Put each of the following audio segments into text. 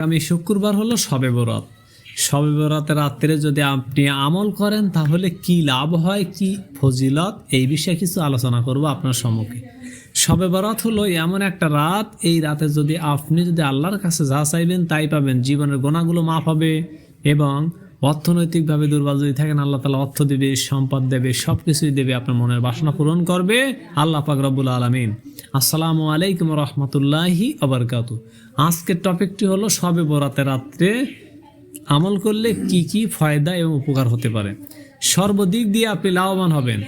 আমি শুক্রবার হলো সবে বরাত সবে বরাতের রাত্রে যদি আপনি আমল করেন, তাহলে কি লাভ হয়, কি ফজিলত? এই বিষয়ে কিছু আলোচনা করব আপনার সম্মুখে। সবে বরাত হলো এমন একটা রাত, এই রাতে যদি আপনি যদি আল্লাহর কাছে যা চাইবেন তাই পাবেন। জীবনের গোনাগুলো মাফ হবে এবং অর্থনৈতিকভাবে দুর্বল যদি থাকেন, আল্লাহ তালা অর্থ দেবে, সম্পদ দেবে সব কিছুই দেবে, আপনার মনের বাসনা পূরণ করবে আল্লাহ পাক রব্বুল আলমিন। আসসালামু আলাইকুম রহমতুল্লাহি আবরকাত আজকের টপিকটি হলো সবে বরাতের রাত্রে আমল করলে কি কি ফায়দা এবং উপকার হতে পারে। সর্বদিক দিয়ে আপনি লাভবান হবেন।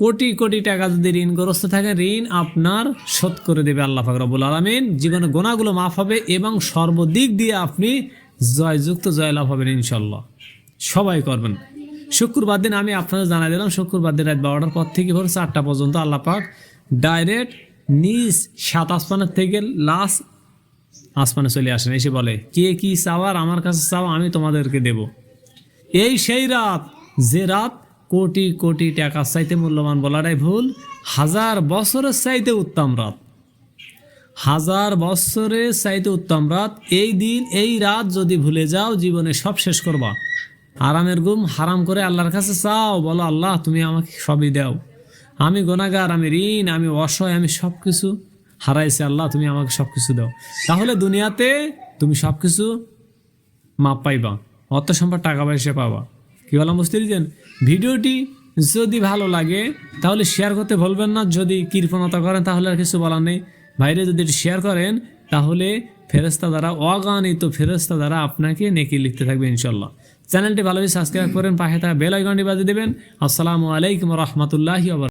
কোটি কোটি টাকা যদি ঋণগ্রস্ত থাকে, ঋণ আপনার শোধ করে দেবে আল্লাহ ফাকরাবুল আলমিন। জীবনে গোনাগুলো মাফ হবে এবং সর্বদিক দিয়ে আপনি জয়যুক্ত জয়লাভ হবেন ইনশাল্লাহ সবাই করবেন। শুক্রবার দিন আমি আপনাদের জানাই দিলাম, শুক্রবার দিন রাত বারোটার পর থেকে ভোর চারটা পর্যন্ত আল্লাহ পাক ডাইরেক্ট নিজ সাত আসমানের থেকে লাস্ট আসমানে চলে আসেন। এসে বলে, কে কি চাওয়ার আমার কাছে চাও, আমি তোমাদেরকে দেব। এই সেই রাত, যে রাত কোটি কোটি টাকার চাইতে মূল্যবান বলাটাই ভুল, হাজার বছরের চাইতে উত্তম রাত। হাজার বছরের চাইতে উত্তম রাত। এই দিন, এই রাত যদি ভুলে যাও, জীবনে সব শেষ করবা। আরামের গুম হারাম করে আল্লাহর কাছে চাও, বলো, আল্লাহ, তুমি আমাকে সবই দাও। আমি গোনাগার আমি ঋণ, আমি অসহায়, আমি সব কিছু হারাইছি, আল্লাহ, তুমি আমাকে সব কিছু দাও। তাহলে দুনিয়াতে তুমি সব কিছু মাপ পাইবা, অর্থ সম্পদ, টাকা পয়সা পাবা। কি বললাম, বুঝতে পেরেছেন? ভিডিওটি যদি ভালো লাগে, তাহলে শেয়ার করতে ভুলবেন না। যদি কৃপণতা করেন, তাহলে আর কিছু বলার নেই। বাইরে যদি শেয়ার করেন, তাহলে ফেরেস্তা দ্বারা অগণিত ফেরেস্তা দ্বারা আপনাকে নেকি লিখতে থাকবে ইনশাল্লাহ চ্যানেলটি ভালোভাবে সাবস্ক্রাইব করেন পাশে থাকা বেল আইকনটি বাজিয়ে দেবেন। আসসালামু আলাইকুম রহমতুল্লাহি